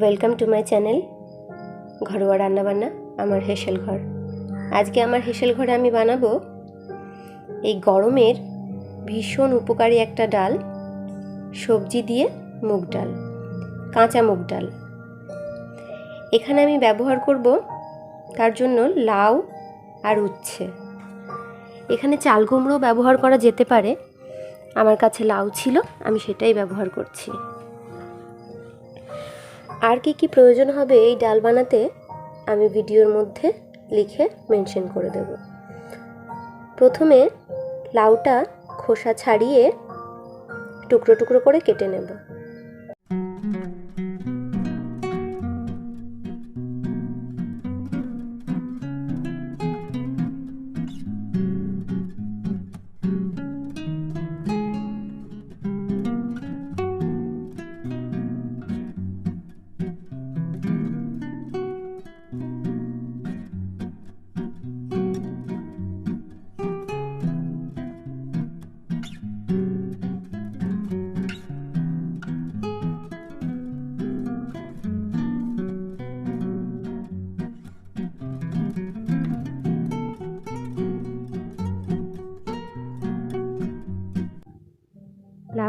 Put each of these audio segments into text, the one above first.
Welcome to my channel ঘরোয়া রান্নাবান্না, আমার হেসেল ঘর। আজকে আমার হেসেল ঘরে আমি বানাবো এই গরমের ভীষণ উপকারী একটা ডাল, সবজি দিয়ে মুগ ডাল, কাঁচা মুগ ডাল। এখানে আমি ব্যবহার করব তার জন্য লাউ আর উচ্ছে। এখানে চাল কুমড়ো ব্যবহার করা যেতে পারে। আমার কাছে লাউ ছিল, আমি সেটাই ব্যবহার করছি। আর কি কি প্রয়োজন হবে এই ডাল বানাতে, আমি ভিডিওর মধ্যে লিখে মেনশন করে দেব। প্রথমে লাউটা খোসা ছাড়িয়ে টুকরো টুকরো করে কেটে নেব।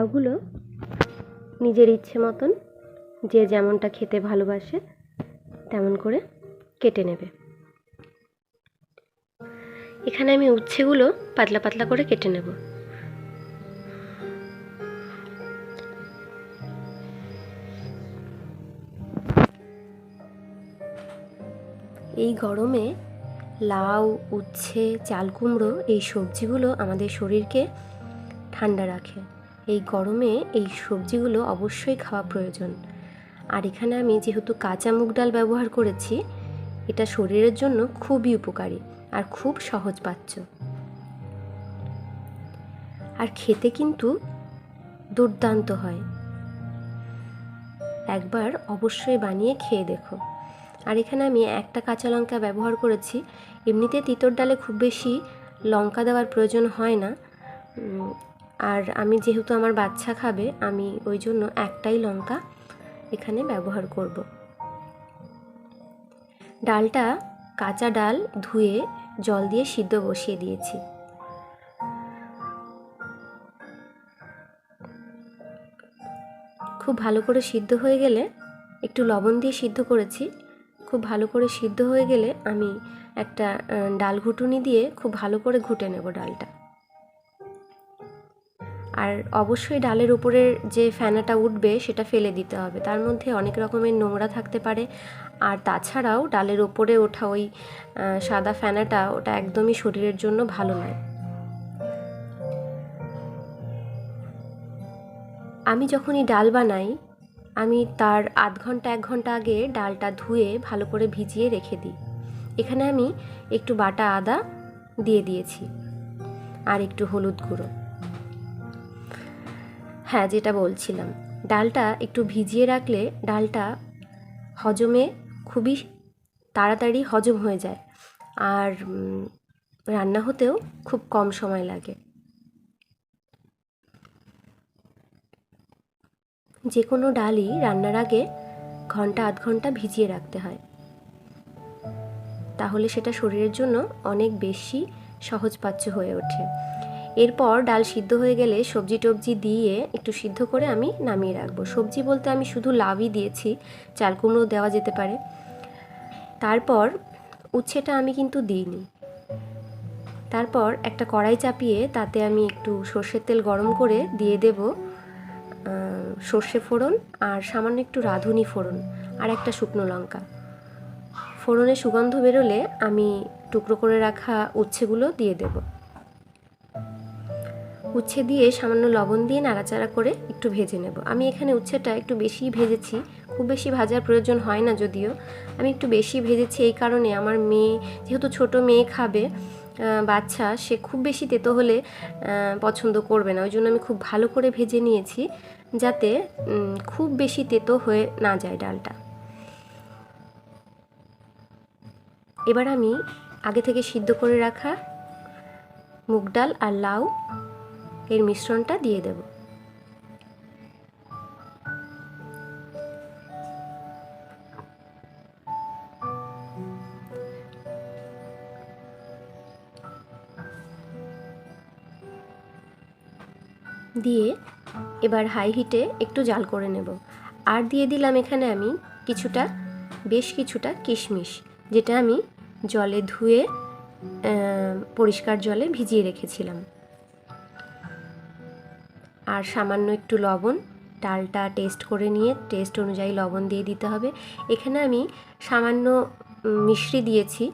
লাউগুলো নিজের ইচ্ছে মতন যে যেমনটা খেতে ভালোবাসে তেমন করে কেটে নেবে। এখানে আমি উচ্ছেগুলো পাতলা পাতলা করে কেটে নেব। এই গরমে লাউ, উচ্ছে, চাল কুমড়ো এই সবজিগুলো আমাদের শরীরকে ঠান্ডা রাখে। এই গরমে এই সবজিগুলো অবশ্যই খাওয়া প্রয়োজন। আর এখানে আমি যেহেতু কাঁচা মুগ ডাল ব্যবহার করেছি, এটা শরীরের জন্য খুবই উপকারী আর খুব সহজ পাচ্য আর খেতে কিন্তু দুর্দান্ত হয়। একবার অবশ্যই বানিয়ে খেয়ে দেখো। আর এখানে আমি একটা কাঁচা লঙ্কা ব্যবহার করেছি, এমনিতে তিতর ডালে খুব বেশি লঙ্কা দেওয়ার প্রয়োজন হয় না। আর আমি যেহেতু আমার বাচ্চা খাবে, আমি ওই জন্য একটাই লঙ্কা এখানে ব্যবহার করব। ডালটা কাঁচা ডাল ধুয়ে জল দিয়ে সিদ্ধ বসিয়ে দিয়েছি। খুব ভালো করে সিদ্ধ হয়ে গেলে, একটু লবণ দিয়ে সিদ্ধ করেছি। খুব ভালো করে সিদ্ধ হয়ে গেলে আমি একটা ডাল ঘুটুনি দিয়ে খুব ভালো করে ঘুটে নেব ডালটা। আর অবশ্যই ডালের উপরের যে ফেনাটা উঠবে সেটা ফেলে দিতে হবে। তার মধ্যে অনেক রকমের নোংরা থাকতে পারে। আর তাছাড়াও ডালের ওপরে ওঠা ওই সাদা ফ্যানাটা ওটা একদমই শরীরের জন্য ভালো নয়। আমি যখনই ডাল বানাই, আমি তার আধ ঘণ্টা, এক ঘণ্টা আগে ডালটা ধুয়ে ভালো করে ভিজিয়ে রেখে দিই। এখানে আমি একটু বাটা আদা দিয়ে দিয়েছি। আর একটু হলুদ গুঁড়ো। হ্যাঁ যেটা বলছিলাম। ডালটা একটু ভিজিয়ে রাখলে ডালটা হজমে খুবই তাড়াতাড়ি হজম হয়ে যায়। আর রান্না হতেও খুব কম সময় লাগে। যে কোনো ডালই রান্নার আগে ঘণ্টা আধ ঘণ্টা ভিজিয়ে রাখতে হয়। তাহলে সেটা শরীরের জন্য অনেক বেশি সহজপাচ্য হয়ে ওঠে। এরপর ডাল সিদ্ধ হয়ে গেলে সবজি টবজি দিয়ে একটু সিদ্ধ করে আমি নামিয়ে রাখব। সবজি বলতে আমি শুধু লাভই দিয়েছি, চাল কুমড়ো দেওয়া যেতে পারে। তারপর উচ্ছেটা আমি কিন্তু দিইনি। তারপর একটা কড়াই চাপিয়ে তাতে আমি একটু সর্ষের তেল গরম করে দিয়ে দেব সর্ষে ফোড়ন আর সামান্য একটু রাঁধুনি ফোড়ন আর একটা শুকনো লঙ্কা। ফোড়নে সুগন্ধ বেরোলে আমি টুকরো করে রাখা উচ্ছেগুলো দিয়ে দেবো। উচ্ছে দিয়ে সামান্য লবণ দিয়ে নাড়াচাড়া করে একটু ভেজে নেব। আমি এখানে উচ্ছেটা একটু বেশি ভেজেছি। খুব বেশি ভাজার প্রয়োজন হয় না যদিও। আমি একটু বেশি ভেজেছি এই কারণে আমার মেয়ে, যেহেতু ছোট মেয়ে খাবে বাচ্চা, সে খুব বেশি তেতো হলে পছন্দ করবে না। ওই জন্য আমি খুব ভালো করে ভেজে নিয়েছি যাতে খুব বেশি তেতো হয়ে না যায় ডালটা। এবার আমি আগে থেকে সিদ্ধ করে রাখা মুগ ডাল আর লাউ এর মিশ্রণটা দিয়ে দেব। দিয়ে এবার হাই হিটে একটু জাল করে নেব। আর দিয়ে দিলাম এখানে আমি কিছুটা, বেশ কিছুটা কিশমিশ, যেটা আমি জলে ধুয়ে পরিষ্কার জলে ভিজিয়ে রেখেছিলাম। আর সামান্য একটু লবণ। ডালটা টেস্ট করে নিয়ে টেস্ট অনুযায়ী লবণ দিয়ে দিতে হবে। এখানে আমি সামান্য মিশ্রি দিয়েছি।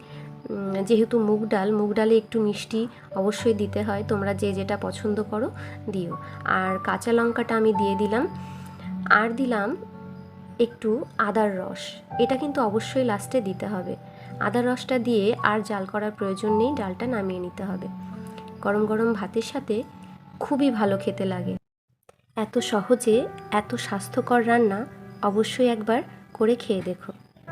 যেহেতু মুগ ডাল, মুগ ডালে একটু মিষ্টি অবশ্যই দিতে হয়। তোমরা যে যেটা পছন্দ করো, দিও। আর কাঁচা লঙ্কাটা আমি দিয়ে দিলাম। আর দিলাম একটু আদার রস। এটা কিন্তু অবশ্যই লাস্টে দিতে হবে। আদার রসটা দিয়ে আর জাল করার প্রয়োজন নেই। ডালটা নামিয়ে নিতে হবে। গরম গরম ভাতের সাথে খুবই ভালো খেতে লাগে। এত সহজে এত স্বাস্থ্যকর রান্না অবশ্যই একবার করে খেয়ে দেখো।